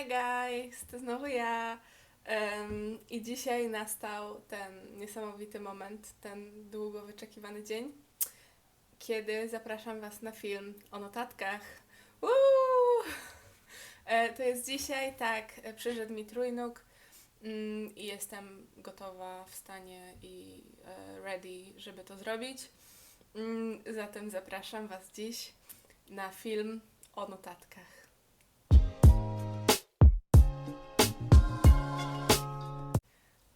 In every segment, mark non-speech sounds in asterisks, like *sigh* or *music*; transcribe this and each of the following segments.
Hi guys, to znowu ja. Em, I dzisiaj nastał ten niesamowity moment, ten długo wyczekiwany dzień, kiedy zapraszam Was na film o notatkach. E, to jest dzisiaj, tak, e, przyszedł mi trójnóg mm, i jestem gotowa, w stanie i e, ready, żeby to zrobić. Mm, Zatem zapraszam Was dziś na film o notatkach.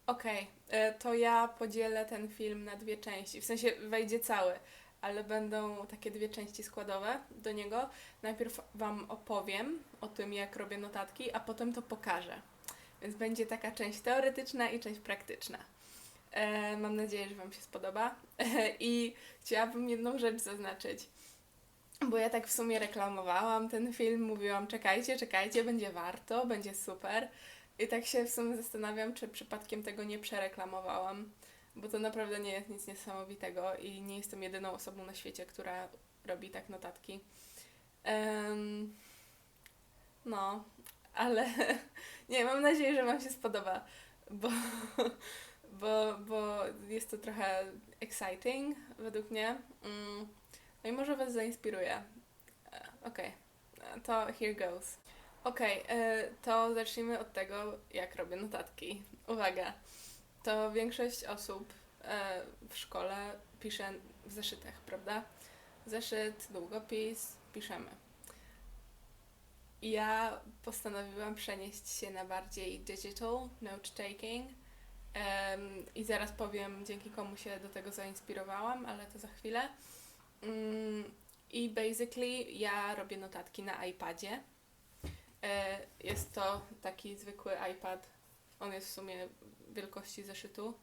Okej, e, to ja podzielę ten film na dwie części. W sensie wejdzie cały, ale będą takie dwie części składowe do niego. Najpierw Wam opowiem o tym, jak robię notatki, a potem to pokażę. Więc będzie taka część teoretyczna i część praktyczna. E, mam nadzieję, że Wam się spodoba. *laughs* I chciałabym jedną rzecz zaznaczyć. Bo ja tak w sumie reklamowałam ten film, mówiłam czekajcie, czekajcie, będzie warto, będzie super. I tak się w sumie zastanawiam, czy przypadkiem tego nie przereklamowałam, bo to naprawdę nie jest nic niesamowitego i nie jestem jedyną osobą na świecie, która robi tak notatki. Em, no, ale *laughs* nie, mam nadzieję, że Wam się spodoba, bo, *laughs* bo, bo jest to trochę exciting według mnie. Mm, no i może Was zainspiruje. E, Okej, E, to here goes. Okej, e, to zacznijmy od tego, jak robię notatki. Uwaga, to większość osób e, w szkole pisze w zeszytach, prawda? Zeszyt, długopis, piszemy. Ja postanowiłam przenieść się na bardziej digital note taking em, i zaraz powiem, dzięki komu się do tego zainspirowałam, ale to za chwilę. Mm, I basically ja robię notatki na iPadzie. E, Jest to taki zwykły iPad. On jest w sumie wielkości zeszytu.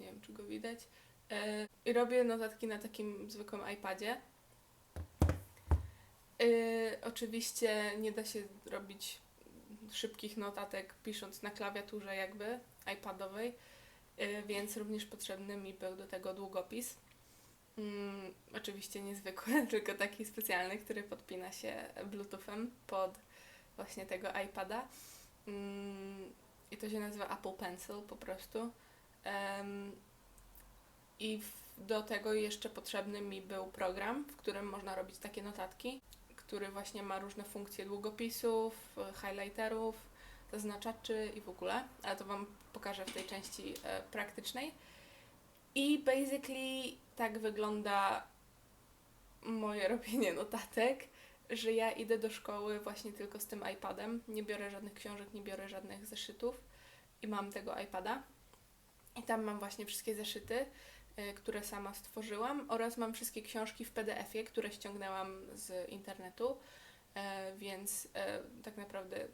Nie wiem, czy go widać. E, I robię notatki na takim zwykłym iPadzie. E, Oczywiście nie da się robić szybkich notatek pisząc na klawiaturze jakby iPadowej, więc również potrzebny mi był do tego długopis. Mm, oczywiście niezwykły, *laughs* tylko taki specjalny, który podpina się Bluetoothem pod właśnie tego iPada. Mm, I to się nazywa Apple Pencil po prostu. I do tego jeszcze potrzebny mi był program, w którym można robić takie notatki, który właśnie ma różne funkcje długopisów, highlighterów, zaznaczaczy i w ogóle, ale to Wam pokażę w tej części e, praktycznej. I basically tak wygląda moje *laughs* robienie notatek, że ja idę do szkoły właśnie tylko z tym iPadem. Nie biorę żadnych książek, nie biorę żadnych zeszytów i mam tego iPada. I tam mam właśnie wszystkie zeszyty, y, które sama stworzyłam oraz mam wszystkie książki w PDF-ie, które ściągnęłam z internetu, e, więc e, tak naprawdę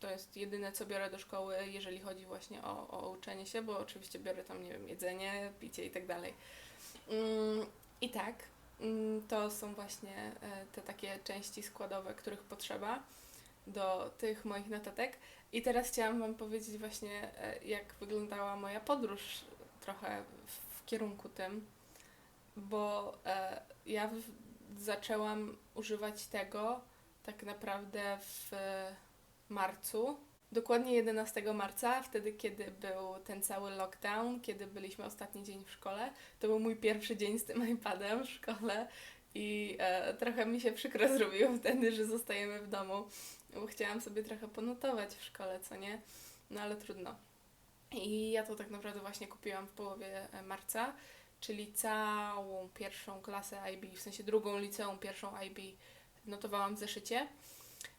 to jest jedyne, co biorę do szkoły, jeżeli chodzi właśnie o, o uczenie się, bo oczywiście biorę tam, nie wiem, jedzenie, picie i tak dalej. Mm, I tak, to są właśnie e, te takie części składowe, których potrzeba do tych moich notatek. I teraz chciałam Wam powiedzieć właśnie, e, jak wyglądała moja podróż trochę w, kierunku tym, bo e, ja zaczęłam używać tego tak naprawdę w marcu. Dokładnie 11 marca, wtedy kiedy był ten cały lockdown, kiedy byliśmy ostatni dzień w szkole. To był mój pierwszy dzień z tym iPadem w szkole i e, trochę mi się przykro *laughs* zrobiło wtedy, że zostajemy w domu, bo chciałam sobie trochę ponotować w szkole, co nie? No ale trudno. I ja to tak naprawdę właśnie kupiłam w połowie e, marca, czyli całą pierwszą klasę IB, w sensie drugą liceum, pierwszą IB notowałam w zeszycie.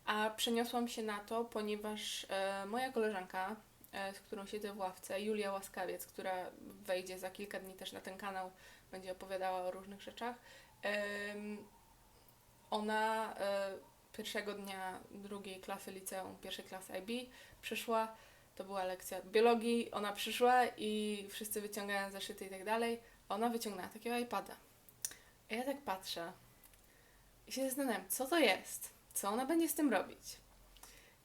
A przeniosłam się na to, ponieważ e, moja koleżanka, e, z którą siedzę w ławce, Julia Łaskawiec, która wejdzie za kilka dni też na ten kanał, będzie opowiadała o różnych rzeczach, em, ona e, pierwszego dnia drugiej klasy liceum, pierwszej klasy IB przyszła, to była lekcja biologii, ona przyszła i wszyscy wyciągają zeszyty i tak dalej, ona wyciągnęła takiego iPada. A ja tak patrzę i się zastanawiam, co to jest? Co ona będzie z tym robić.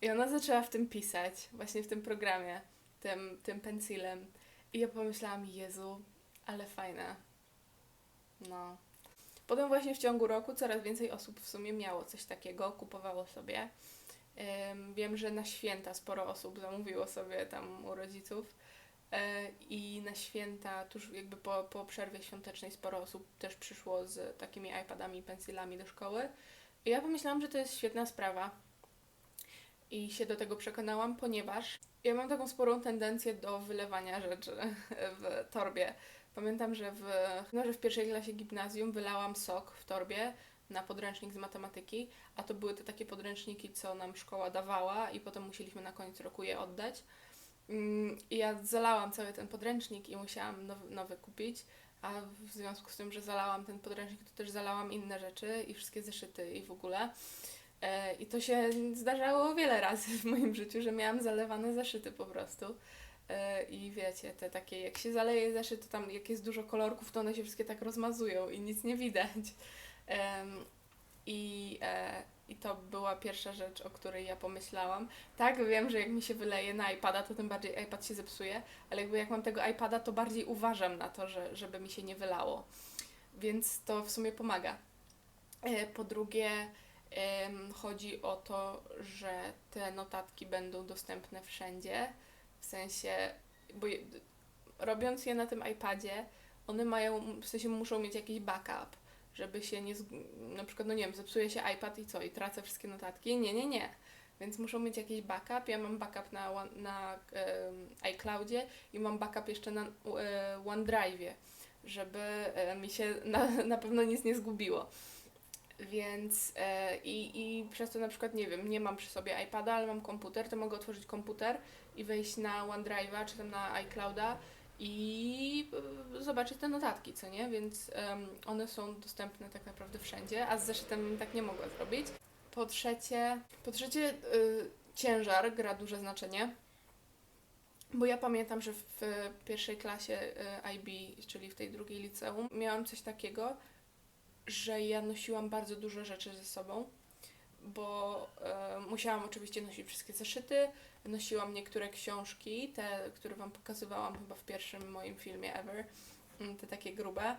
I ona zaczęła w tym pisać, właśnie w tym programie, tym, tym pensilem. I ja pomyślałam, Jezu, ale fajne. No. Potem właśnie w ciągu roku coraz więcej osób w sumie miało coś takiego, kupowało sobie. Em, Wiem, że na święta sporo osób zamówiło sobie tam u rodziców. E, I na święta, tuż jakby po, po przerwie świątecznej, sporo osób też przyszło z takimi iPadami i pensilami do szkoły. Ja pomyślałam, że to jest świetna sprawa. I się do tego przekonałam, ponieważ ja mam taką sporą tendencję do wylewania rzeczy *laughs* w torbie. Pamiętam, że w, no, że w pierwszej klasie gimnazjum wylałam sok w torbie na podręcznik z matematyki, a to były te takie podręczniki, co nam szkoła dawała i potem musieliśmy na koniec roku je oddać. Mm, I ja zalałam cały ten podręcznik i musiałam nowy, nowy kupić, a w związku z tym, że zalałam ten podręcznik, to też zalałam inne rzeczy i wszystkie zeszyty i w ogóle. E, I to się zdarzało wiele razy w moim życiu, że miałam zalewane zeszyty po prostu. E, I wiecie, te takie, jak się zaleje zeszyt, to tam jak jest dużo kolorków, to one się wszystkie tak rozmazują i nic nie widać. I, e, I to była pierwsza rzecz, o której ja pomyślałam. Tak, wiem, że jak mi się wyleje na iPada, to tym bardziej iPad się zepsuje, ale jakby jak mam tego iPada, to bardziej uważam na to, że, żeby mi się nie wylało. Więc to w sumie pomaga. E, Po drugie, chodzi o to, że te notatki będą dostępne wszędzie. W sensie, bo robiąc je na tym iPadzie, one mają, w sensie muszą mieć jakiś backup, żeby się nie, na przykład, no nie wiem, zepsuje się iPad i co, i tracę wszystkie notatki? Nie, nie, nie. Więc muszą mieć jakiś backup. Ja mam backup na, na em, iCloudzie i mam backup jeszcze na e, OneDrive'ie, żeby e, mi się na, na pewno nic nie zgubiło. Więc e, i, i przez to na przykład, nie wiem, nie mam przy sobie iPada, ale mam komputer, to mogę otworzyć komputer i wejść na OneDrive'a czy tam na iClouda i y, zobaczyć te notatki, co nie? Więc em, one są dostępne tak naprawdę wszędzie, a z zeszytem tak nie mogła zrobić. Po trzecie, po trzecie y, ciężar gra duże znaczenie, bo ja pamiętam, że w pierwszej klasie y, IB, czyli w tej drugiej liceum, miałam coś takiego, że ja nosiłam bardzo dużo rzeczy ze sobą, bo e, musiałam oczywiście nosić wszystkie zeszyty, nosiłam niektóre książki, te, które Wam pokazywałam chyba w pierwszym moim filmie ever, mm, te takie grube,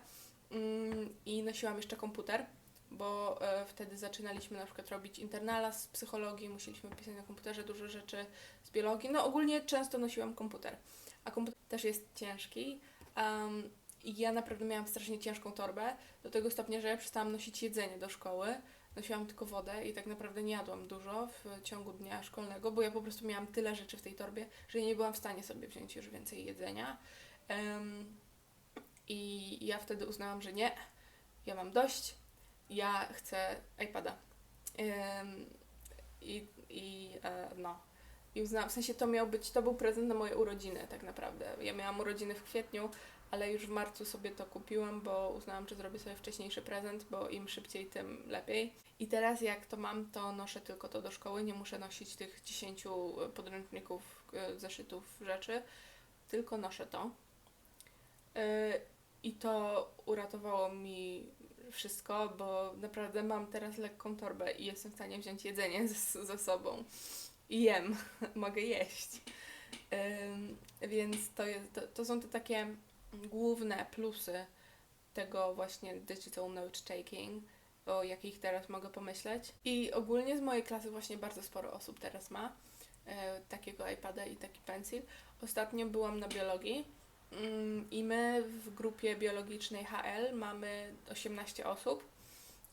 Mm, i nosiłam jeszcze komputer, bo e, wtedy zaczynaliśmy na przykład robić internala z psychologii, musieliśmy pisać na komputerze dużo rzeczy z biologii, no ogólnie często nosiłam komputer, a komputer też jest ciężki, um, i ja naprawdę miałam strasznie ciężką torbę, do tego stopnia, że ja przestałam nosić jedzenie do szkoły. Nosiłam tylko wodę i tak naprawdę nie jadłam dużo w ciągu dnia szkolnego, bo ja po prostu miałam tyle rzeczy w tej torbie, że nie byłam w stanie sobie wziąć już więcej jedzenia. Em, I ja wtedy uznałam, że nie, ja mam dość, ja chcę iPada. Em, I, i e, no. I uznałam, w sensie to miał być, to był prezent na moje urodziny tak naprawdę. Ja miałam urodziny w kwietniu, ale już w marcu sobie to kupiłam, bo uznałam, że zrobię sobie wcześniejszy prezent, bo im szybciej, tym lepiej. I teraz jak to mam, to noszę tylko to do szkoły, nie muszę nosić tych 10 podręczników, e, zeszytów, rzeczy, tylko noszę to. E, I to uratowało mi wszystko, bo naprawdę mam teraz lekką torbę i jestem w stanie wziąć jedzenie *laughs* ze, sobą. I jem, *laughs* mogę jeść. Więc to, jest, to, to są te takie główne plusy tego właśnie digital note taking, o jakich teraz mogę pomyśleć. I ogólnie z mojej klasy właśnie bardzo sporo osób teraz ma e, takiego iPada i taki pencil. Ostatnio byłam na biologii mm, i my w grupie biologicznej HL mamy 18 osób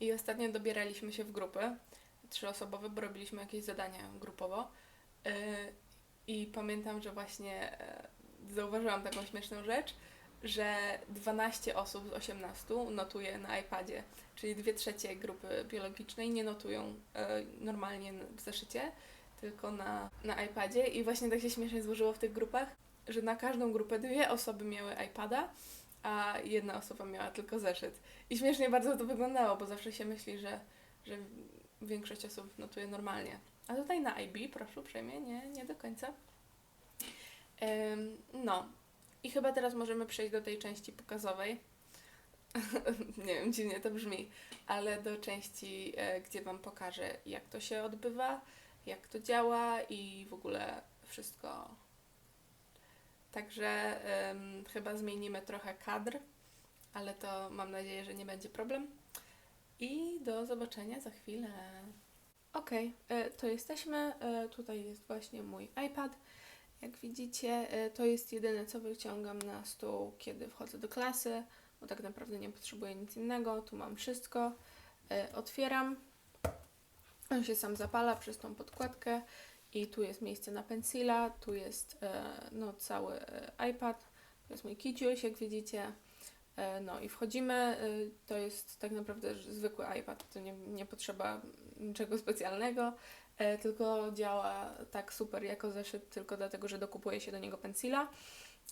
i ostatnio dobieraliśmy się w grupy trzyosobowe, bo robiliśmy jakieś zadania grupowo. E, I pamiętam, że właśnie e, zauważyłam taką śmieszną rzecz, że 12 osób z 18 notuje na iPadzie, czyli 2 trzecie grupy biologicznej nie notują e, normalnie w zeszycie, tylko na, na iPadzie. I właśnie tak się śmiesznie złożyło w tych grupach, że na każdą grupę dwie osoby miały iPada, a jedna osoba miała tylko zeszyt. I śmiesznie bardzo to wyglądało, bo zawsze się myśli, że, że większość osób notuje normalnie. A tutaj na IB, proszę uprzejmie, nie, nie do końca. No, i chyba teraz możemy przejść do tej części pokazowej. *laughs* Nie wiem, dziwnie to brzmi, ale do części, e, gdzie Wam pokażę, jak to się odbywa, jak to działa i w ogóle wszystko. Także em, chyba zmienimy trochę kadr, ale to mam nadzieję, że nie będzie problem. I do zobaczenia za chwilę. Okej, e, to jesteśmy. E, Tutaj jest właśnie mój iPad. Jak widzicie, e, to jest jedyne, co wyciągam na stół, kiedy wchodzę do klasy, bo tak naprawdę nie potrzebuję nic innego. Tu mam wszystko. E, Otwieram. On się sam zapala przez tą podkładkę i tu jest miejsce na pensila, tu jest e, no, cały iPad, to jest mój kiciuś, jak widzicie. No i wchodzimy, to jest tak naprawdę zwykły iPad, to nie, nie potrzeba niczego *laughs* specjalnego, tylko działa tak super jako zeszyt, tylko dlatego, że dokupuje się do niego pensila.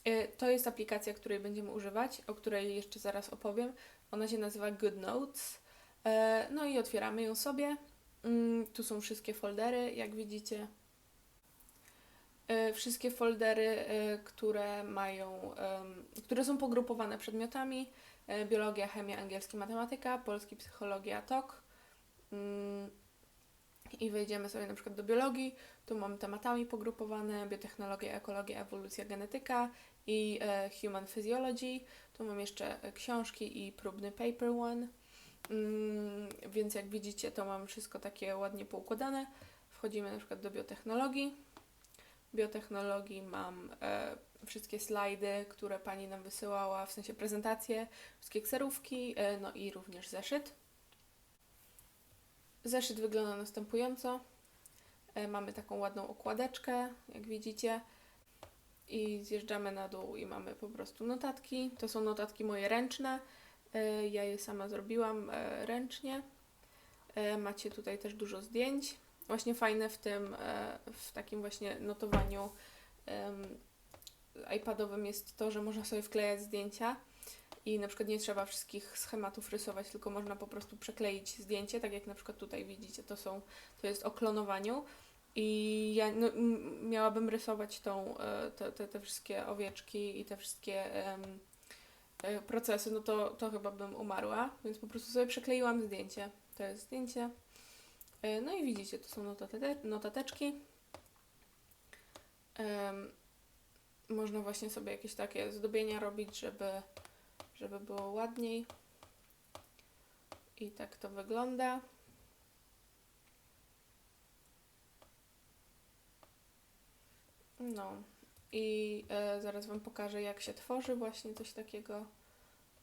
E, To jest aplikacja, której będziemy używać, o której jeszcze zaraz opowiem. Ona się nazywa GoodNotes. E, No i otwieramy ją sobie. Mm, Tu są wszystkie foldery, jak widzicie. E, Wszystkie foldery, e, które mają, które są pogrupowane przedmiotami. E, Biologia, chemia, angielski, matematyka, polski, psychologia, TOK. I wejdziemy sobie na przykład do biologii. Tu mamy tematami pogrupowane: biotechnologia, ekologia, ewolucja, genetyka i e, human physiology. Tu mam jeszcze e, książki i próbny paper one. Mm, więc jak widzicie, to mam wszystko takie ładnie poukładane. Wchodzimy na przykład do biotechnologii. Biotechnologii mam e, wszystkie slajdy, które pani nam wysyłała, w sensie prezentacje, wszystkie kserówki, e, no i również zeszyt. Zeszyt wygląda następująco. E, mamy taką ładną okładeczkę, jak widzicie. I zjeżdżamy na dół i mamy po prostu notatki. To są notatki moje ręczne. E, Ja je sama zrobiłam e, ręcznie. Macie tutaj też dużo zdjęć. Właśnie fajne w tym, w takim właśnie notowaniu iPadowym jest to, że można sobie wklejać zdjęcia i na przykład nie trzeba wszystkich schematów rysować, tylko można po prostu przekleić zdjęcie, tak jak na przykład tutaj widzicie, to są, to jest o klonowaniu i ja no, miałabym rysować tą, e, te, te, te wszystkie owieczki i te wszystkie e, procesy, no to, to chyba bym umarła, więc po prostu sobie przekleiłam zdjęcie. To jest zdjęcie. E, No i widzicie, to są notate- notateczki. Em, można właśnie sobie jakieś takie zdobienia robić, żeby, żeby było ładniej. I tak to wygląda. No i e, zaraz Wam pokażę, jak się tworzy właśnie coś takiego.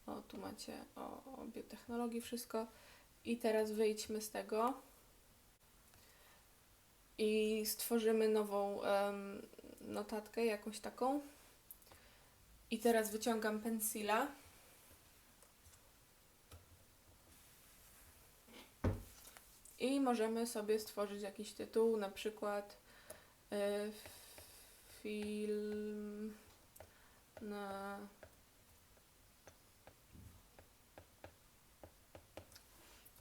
O, tu macie o, o biotechnologii wszystko. I teraz wyjdźmy z tego i stworzymy nową notatkę, jakąś taką. I teraz wyciągam pensila. I możemy sobie stworzyć jakiś tytuł, na przykład y, film na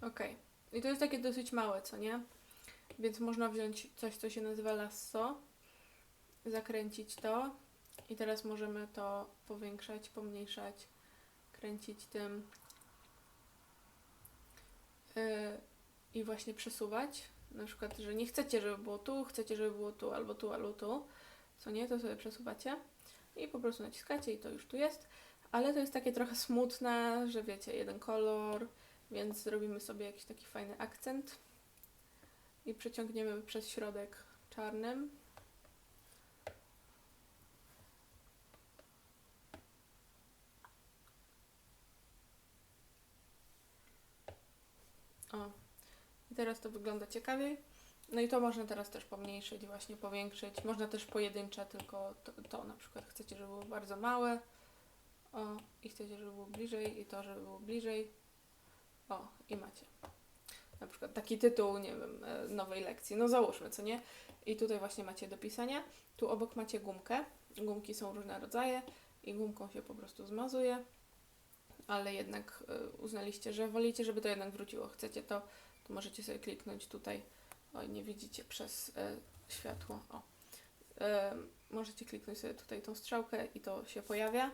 Okej. I to jest takie dosyć małe, co nie? Więc można wziąć coś, co się nazywa lasso, zakręcić to i teraz możemy to powiększać, pomniejszać, kręcić tym yy, i właśnie przesuwać. Na przykład, że nie chcecie, żeby było tu, chcecie, żeby było tu, albo tu, albo tu, co nie, to sobie przesuwacie i po prostu naciskacie i to już tu jest. Ale to jest takie trochę smutne, że wiecie, jeden kolor, więc zrobimy sobie jakiś taki fajny akcent i przeciągniemy przez środek czarnym. O, i teraz to wygląda ciekawiej. No i to można teraz też pomniejszyć, właśnie powiększyć. Można też pojedyncze, tylko to, to na przykład chcecie, żeby było bardzo małe. O, i chcecie, żeby było bliżej, i to, żeby było bliżej. O, i macie. Na przykład taki tytuł, nie wiem, e, nowej lekcji. No załóżmy, co nie? I tutaj właśnie macie do pisania. Tu obok macie gumkę. Gumki są różne rodzaje i gumką się po prostu zmazuje. Ale jednak e, uznaliście, że wolicie, żeby to jednak wróciło. Chcecie to, to możecie sobie kliknąć tutaj. Oj, nie widzicie przez e, światło. O. E, możecie kliknąć sobie tutaj tą strzałkę i to się pojawia.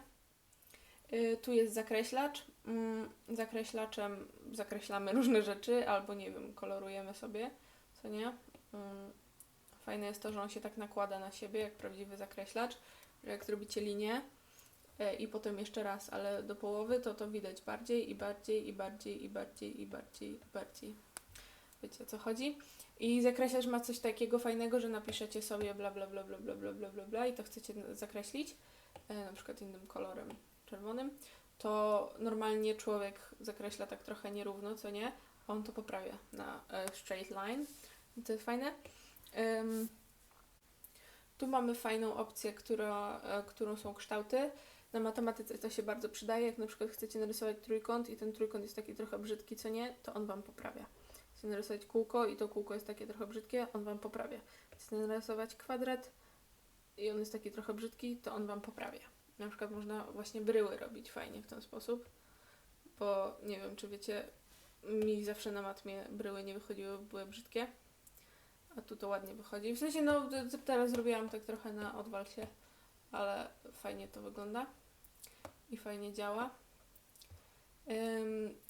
Y, Tu jest zakreślacz. Mm, Zakreślaczem zakreślamy różne rzeczy, albo nie wiem, kolorujemy sobie, co nie? Mm, Fajne jest to, że on się tak nakłada na siebie, jak prawdziwy zakreślacz, że jak zrobicie linię i potem jeszcze raz, ale do połowy, to to widać bardziej i bardziej i bardziej i bardziej i bardziej i bardziej. Wiecie o co chodzi. I zakreślacz ma coś takiego fajnego, że napiszecie sobie bla bla bla bla bla bla bla bla, bla i to chcecie zakreślić, e, na przykład innym kolorem czerwonym, to normalnie człowiek zakreśla tak trochę nierówno, co nie? A on to poprawia na e, straight line. I to jest fajne. Tu mamy fajną opcję, która, e, którą są kształty. Na matematyce to się bardzo przydaje, jak na przykład chcecie narysować trójkąt i ten trójkąt jest taki trochę brzydki, co nie, to on Wam poprawia. Chcecie narysować kółko i to kółko jest takie trochę brzydkie, on Wam poprawia. Chcecie narysować kwadrat i on jest taki trochę brzydki, to on Wam poprawia. Na przykład można właśnie bryły robić fajnie w ten sposób, bo nie wiem, czy wiecie, mi zawsze na matmie bryły nie wychodziły, były brzydkie, a tu to ładnie wychodzi. W sensie, no teraz zrobiłam tak trochę na odwalcie, ale fajnie to wygląda i fajnie działa.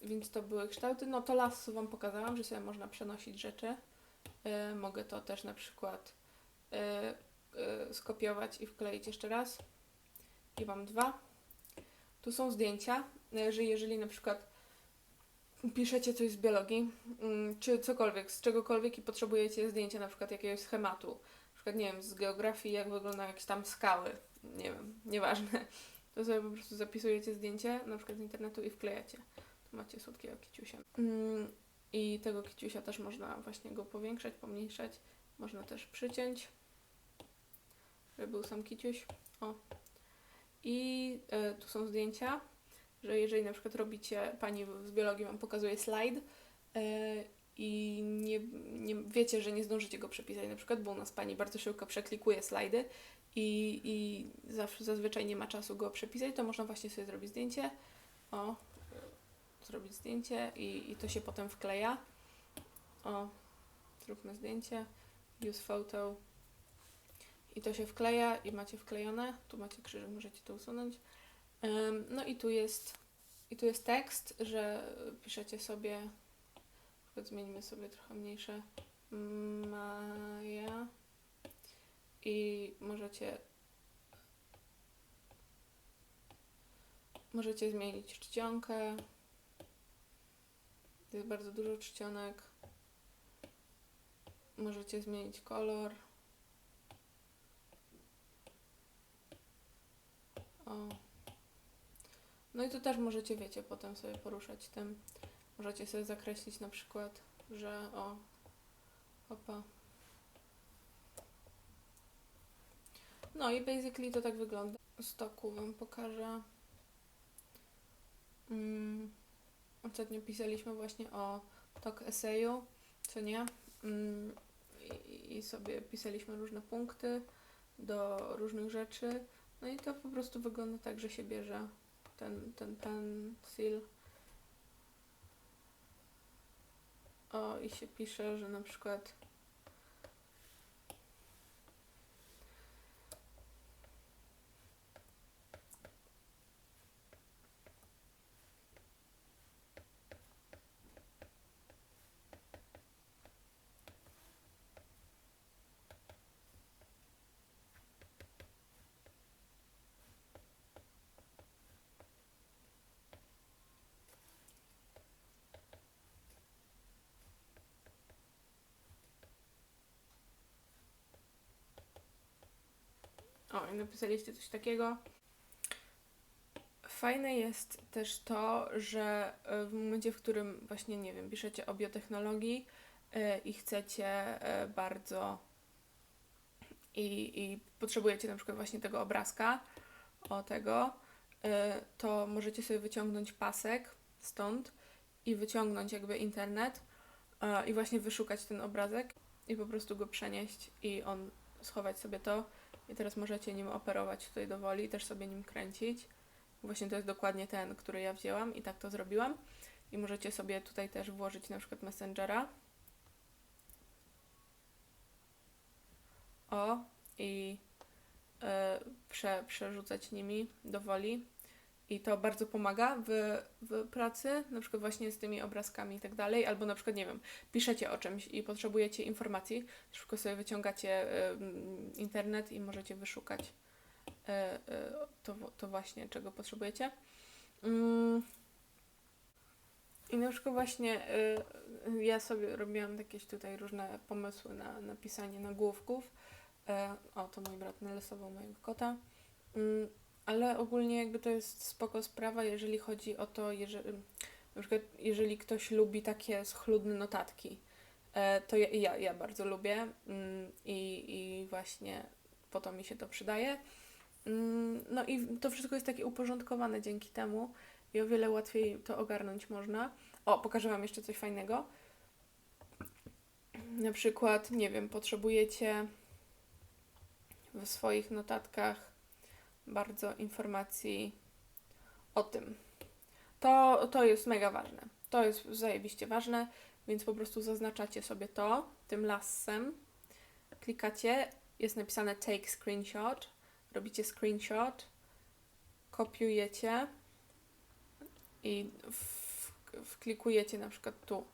Więc to były kształty. No to lasso Wam pokazałam, że sobie można przenosić rzeczy. Y, mogę to też na przykład y, y, skopiować i wkleić jeszcze raz. I mam dwa. Tu są zdjęcia, że jeżeli na przykład piszecie coś z biologii, mm, czy cokolwiek, z czegokolwiek i potrzebujecie zdjęcia na przykład jakiegoś schematu, na przykład nie wiem, z geografii, jak wyglądają jakieś tam skały, nie wiem, nieważne, to sobie po prostu zapisujecie zdjęcie na przykład z internetu i wklejacie. Tu macie słodkiego kiciusia. Mm, I tego kiciusia też można właśnie go powiększać, pomniejszać, można też przyciąć, żeby był sam kiciuś. O. I e, tu są zdjęcia, że jeżeli na przykład robicie, pani z biologii Wam pokazuje slajd e, i nie, nie wiecie, że nie zdążycie go przepisać na przykład, bo u nas pani bardzo szybko przeklikuje slajdy i, i zawsze, zazwyczaj nie ma czasu go przepisać, to można właśnie sobie zrobić zdjęcie. O, zrobić zdjęcie i, i to się potem wkleja. O, zróbmy zdjęcie. Use photo. I to się wkleja i macie wklejone. Tu macie krzyżyk, możecie to usunąć. Ym, no i tu jest i tu jest tekst, że piszecie sobie zmienimy sobie trochę mniejsze Maja i możecie możecie zmienić czcionkę. Jest bardzo dużo czcionek. Możecie zmienić kolor. O. No i tu też możecie, wiecie, potem sobie poruszać tym. Możecie sobie zakreślić na przykład, że o, opa. No i basically to tak wygląda. Z toku Wam pokażę. Mm, ostatnio pisaliśmy właśnie o tok eseju, co nie? Mm, i, I sobie pisaliśmy różne punkty do różnych rzeczy. No i to po prostu wygląda tak, że się bierze ten, ten pensil. O, i się pisze, że na przykład O, i napisaliście coś takiego. Fajne jest też to, że e, w momencie, w którym właśnie, nie wiem, piszecie o biotechnologii e, i chcecie e, bardzo i, i potrzebujecie na przykład właśnie tego obrazka, o tego, to możecie sobie wyciągnąć pasek stąd i wyciągnąć jakby internet i właśnie wyszukać ten obrazek i po prostu go przenieść i on schować sobie to i teraz możecie nim operować tutaj do woli, też sobie nim kręcić. Właśnie to jest dokładnie ten, który ja wzięłam i tak to zrobiłam. I możecie sobie tutaj też włożyć na przykład Messengera. O, i e, prze, przerzucać nimi do woli. I to bardzo pomaga w, w pracy, na przykład właśnie z tymi obrazkami i tak dalej, albo na przykład, nie wiem, piszecie o czymś i potrzebujecie informacji, szybko sobie wyciągacie mm, internet i możecie wyszukać e, e, to, to właśnie, czego potrzebujecie. Mm. I na przykład właśnie y, ja sobie robiłam jakieś tutaj różne pomysły na napisanie nagłówków. E, o, to mój brat narysował mojego kota. Mm, ale ogólnie jakby to jest spoko sprawa, jeżeli chodzi o to, jeżeli, na przykład jeżeli ktoś lubi takie schludne notatki, e, to ja, ja, ja bardzo lubię mm, i, i właśnie po to mi się to przydaje. Mm, no i to wszystko jest takie uporządkowane dzięki temu i o wiele łatwiej to ogarnąć można. O, pokażę Wam jeszcze coś fajnego. Na przykład, nie wiem, potrzebujecie w swoich notatkach bardzo informacji o tym. To, to jest mega ważne. To jest zajebiście ważne, więc po prostu zaznaczacie sobie to tym lasem. Klikacie, jest napisane take screenshot, robicie screenshot, kopiujecie i w, wklikujecie na przykład tu.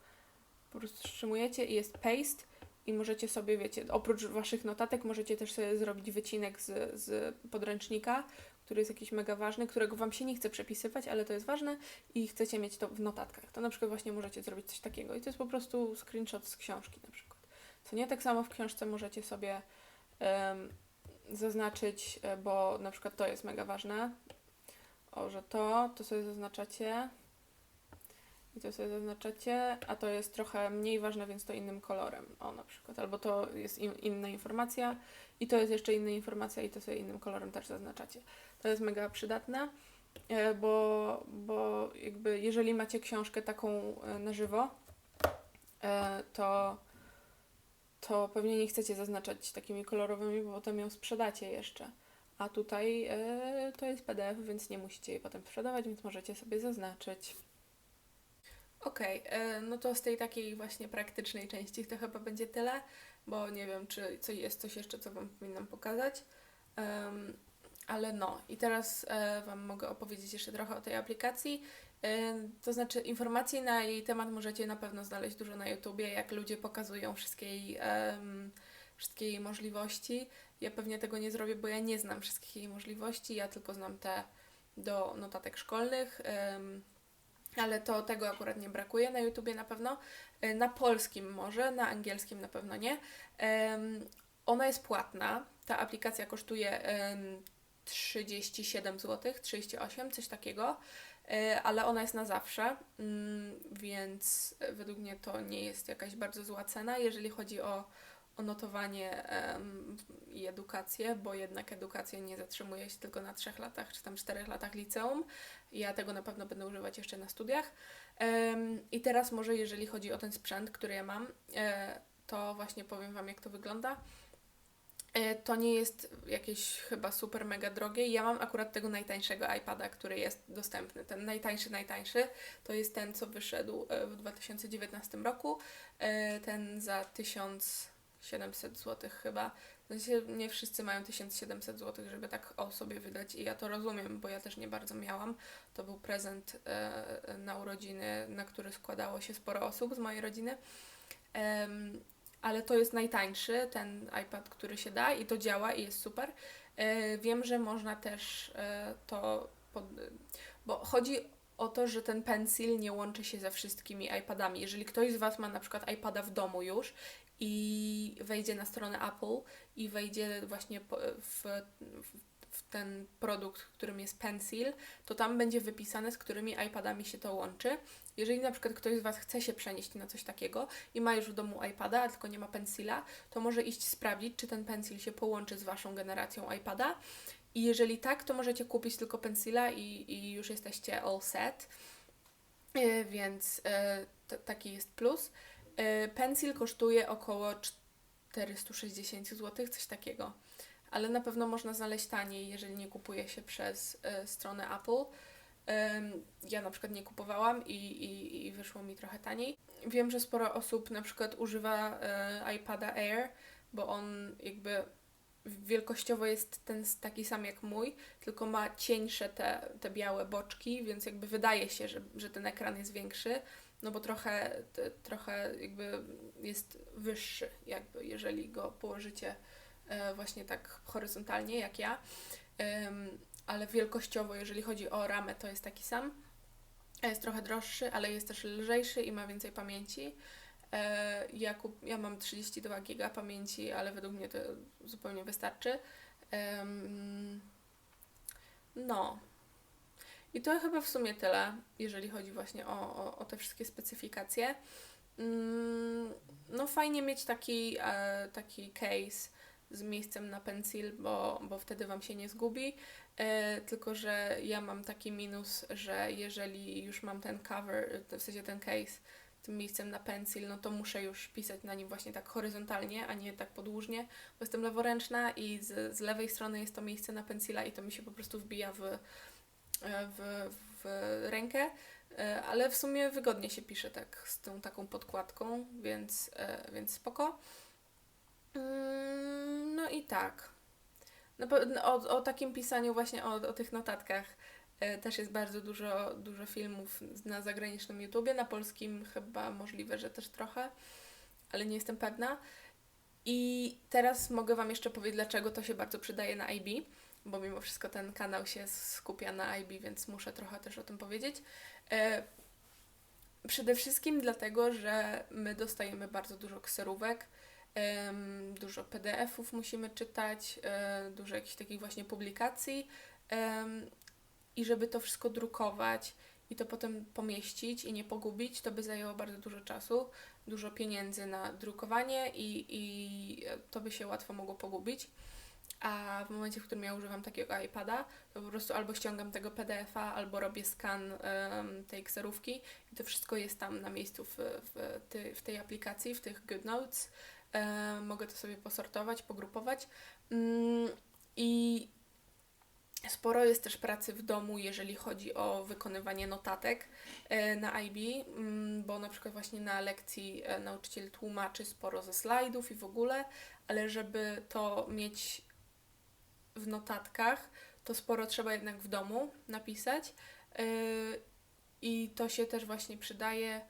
Po prostu wstrzymujecie i jest paste i możecie sobie, wiecie, oprócz waszych notatek możecie też sobie zrobić wycinek z, z podręcznika, który jest jakiś mega ważny, którego wam się nie chce przepisywać, ale to jest ważne i chcecie mieć to w notatkach. To na przykład właśnie możecie zrobić coś takiego i to jest po prostu screenshot z książki na przykład. Co nie tak samo w książce możecie sobie um, zaznaczyć, e, bo na przykład to jest mega ważne. O, że to, to sobie zaznaczacie i to sobie zaznaczacie, a to jest trochę mniej ważne, więc to innym kolorem. O, na przykład. Albo to jest in, inna informacja i to jest jeszcze inna informacja i to sobie innym kolorem też zaznaczacie. To jest mega przydatne, e, bo, bo jakby jeżeli macie książkę taką e, na żywo, to to pewnie nie chcecie zaznaczać takimi kolorowymi, bo potem ją sprzedacie jeszcze. A tutaj e, to jest PDF, więc nie musicie jej potem sprzedawać, więc możecie sobie zaznaczyć. Okej, okay, e, no to z tej takiej właśnie praktycznej części to chyba będzie tyle, bo nie wiem, czy jest coś jeszcze, co Wam powinnam pokazać. Um, ale no, i teraz e, Wam mogę opowiedzieć jeszcze trochę o tej aplikacji. To znaczy, informacji na jej temat możecie na pewno znaleźć dużo na YouTubie, jak ludzie pokazują wszystkie jej, um, wszystkie jej możliwości. Ja pewnie tego nie zrobię, bo ja nie znam wszystkich jej możliwości, ja tylko znam te do notatek szkolnych. Um, ale to tego akurat nie brakuje na YouTubie na pewno. E, na polskim może, na angielskim na pewno nie. Ona jest płatna. Ta aplikacja kosztuje um, 37 zł, 38, coś takiego. E, ale ona jest na zawsze, mm, więc według mnie to nie jest jakaś bardzo zła cena, jeżeli chodzi o, notowanie i edukację, bo jednak edukacja nie zatrzymuje się tylko na trzech latach czy tam czterech latach liceum. Ja tego na pewno będę używać jeszcze na studiach. I teraz może jeżeli chodzi o ten sprzęt, który ja mam, e, to właśnie powiem Wam jak to wygląda. E, to nie jest jakieś chyba super mega drogie. Ja mam akurat tego najtańszego iPada, który jest dostępny. Ten najtańszy, najtańszy to jest ten, co wyszedł e, w 2019 roku. Ten za 1700 zł chyba. Sensie nie wszyscy mają 1700 zł, żeby tak o sobie wydać i ja to rozumiem, bo ja też nie bardzo miałam. To był prezent na urodziny, na który składało się sporo osób z mojej rodziny ale to jest najtańszy, ten iPad, który się da i to działa i jest super. E, wiem, że można też e, to, pod... bo chodzi o to, że ten pencil nie łączy się ze wszystkimi iPadami. Jeżeli ktoś z Was ma na przykład iPada w domu już i wejdzie na stronę Apple i wejdzie właśnie w, w ten produkt, którym jest Pencil, to tam będzie wypisane, z którymi iPadami się to łączy. Jeżeli na przykład ktoś z Was chce się przenieść na coś takiego i ma już w domu iPada, a tylko nie ma Pencila, to może iść sprawdzić, czy ten Pencil się połączy z Waszą generacją iPada. I jeżeli tak, to możecie kupić tylko Pencila i, i już jesteście all set. Yy, więc yy, taki jest plus. Yy, Pencil kosztuje około 460 zł, coś takiego ale na pewno można znaleźć taniej, jeżeli nie kupuje się przez y, stronę Apple. ja na przykład nie kupowałam i, i, i wyszło mi trochę taniej. Wiem, że sporo osób na przykład używa y, iPada Air, bo on jakby wielkościowo jest ten taki sam jak mój, tylko ma cieńsze te, te białe boczki, więc jakby wydaje się, że, że ten ekran jest większy, no bo trochę, trochę jakby jest wyższy, jakby jeżeli go położycie E, właśnie tak horyzontalnie jak ja, ale wielkościowo, jeżeli chodzi o ramę, to jest taki sam. Jest trochę droższy, ale jest też lżejszy i ma więcej pamięci. E, Ja, ja mam 32 giga pamięci, ale według mnie to zupełnie wystarczy. No. I to chyba w sumie tyle, jeżeli chodzi właśnie o, o, o te wszystkie specyfikacje. Mm, No fajnie mieć taki, e, taki case z miejscem na pencil, bo, bo wtedy Wam się nie zgubi. E, tylko, że ja mam taki minus, że jeżeli już mam ten cover, w sensie ten case tym miejscem na pencil, no to muszę już pisać na nim właśnie tak horyzontalnie, a nie tak podłużnie, bo jestem leworęczna i z, z lewej strony jest to miejsce na pensila i to mi się po prostu wbija w, w, w rękę, E, ale w sumie wygodnie się pisze tak z tą taką podkładką, więc, e, więc spoko. Mm, No i tak. Na pe- o, o takim pisaniu właśnie, o, o tych notatkach e, też jest bardzo dużo, dużo filmów na zagranicznym YouTubie, na polskim chyba możliwe, że też trochę, ale nie jestem pewna. I teraz mogę Wam jeszcze powiedzieć, dlaczego to się bardzo przydaje na IB, bo mimo wszystko ten kanał się skupia na IB, więc muszę trochę też o tym powiedzieć. E, Przede wszystkim dlatego, że my dostajemy bardzo dużo kserówek, dużo PDF-ów musimy czytać, e, dużo jakichś takich właśnie publikacji i żeby to wszystko drukować i to potem pomieścić i nie pogubić, to by zajęło bardzo dużo czasu, dużo pieniędzy na drukowanie i, i to by się łatwo mogło pogubić. A w momencie, w którym ja używam takiego iPada, to po prostu albo ściągam tego PDF-a, albo robię skan em, tej kserówki i to wszystko jest tam na miejscu w, w, ty, w tej aplikacji, w tych Good Notes. Mogę to sobie posortować, pogrupować. Mm, I sporo jest też pracy w domu, jeżeli chodzi o wykonywanie notatek e, na IB, mm, bo na przykład właśnie na lekcji e, nauczyciel tłumaczy sporo ze slajdów i w ogóle, ale żeby to mieć w notatkach, to sporo trzeba jednak w domu napisać. Yy, I to się też właśnie przydaje,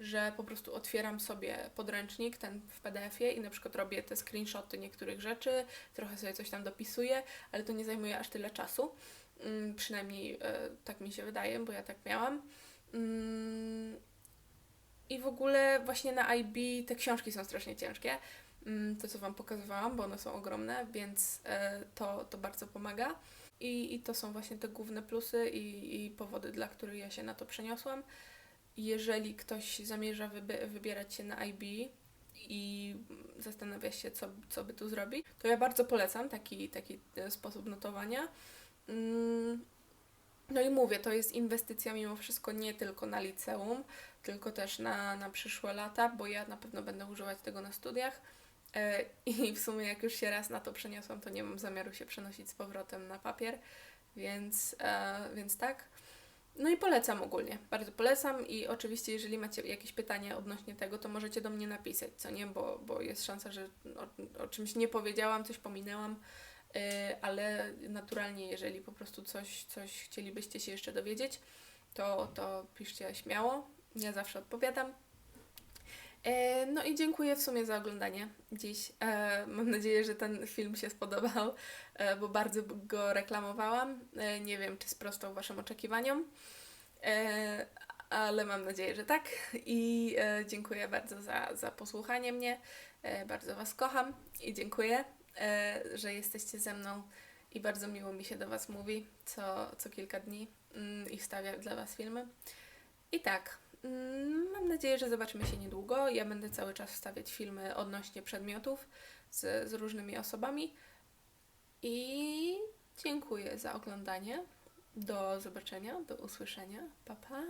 że po prostu otwieram sobie podręcznik, ten w PDF-ie i na przykład robię te screenshoty niektórych rzeczy, trochę sobie coś tam dopisuję, ale to nie zajmuje aż tyle czasu. Ym, Przynajmniej yy, tak mi się wydaje, bo ja tak miałam. Ym, I w ogóle właśnie na IB te książki są strasznie ciężkie mm, to, co Wam pokazywałam, bo one są ogromne, więc e, to, to bardzo pomaga. I, I to są właśnie te główne plusy i, i powody, dla których ja się na to przeniosłam. Jeżeli ktoś zamierza wybierać się na IB i zastanawia się, co, co by tu zrobić, to ja bardzo polecam taki, taki e, sposób notowania. Mm, No i mówię, to jest inwestycja mimo wszystko nie tylko na liceum, tylko też na, na przyszłe lata, bo ja na pewno będę używać tego na studiach. E, I *laughs* w sumie jak już się raz na to przeniosłam, to nie mam zamiaru się przenosić z powrotem na papier, więc, e, więc tak. No i polecam ogólnie, bardzo polecam i oczywiście jeżeli macie jakieś pytania odnośnie tego, to możecie do mnie napisać, co nie, bo, bo jest szansa, że o, o czymś nie powiedziałam, coś pominęłam, e, ale naturalnie jeżeli po prostu coś, coś chcielibyście się jeszcze dowiedzieć, to, to piszcie śmiało, ja zawsze odpowiadam. E, No i dziękuję w sumie za oglądanie dziś. E, Mam nadzieję, że ten film się spodobał, e, bo bardzo go reklamowałam. Nie wiem, czy sprostał Waszym oczekiwaniom, ale mam nadzieję, że tak. I dziękuję bardzo za, za posłuchanie mnie. Bardzo Was kocham i dziękuję, że jesteście ze mną i bardzo miło mi się do Was mówi co, co kilka dni mm, i wstawia dla Was filmy. I tak. Mm, Mam nadzieję, że zobaczymy się niedługo. Ja będę cały czas wstawiać filmy odnośnie przedmiotów z, z różnymi osobami. I dziękuję za oglądanie. Do zobaczenia, do usłyszenia. Pa pa!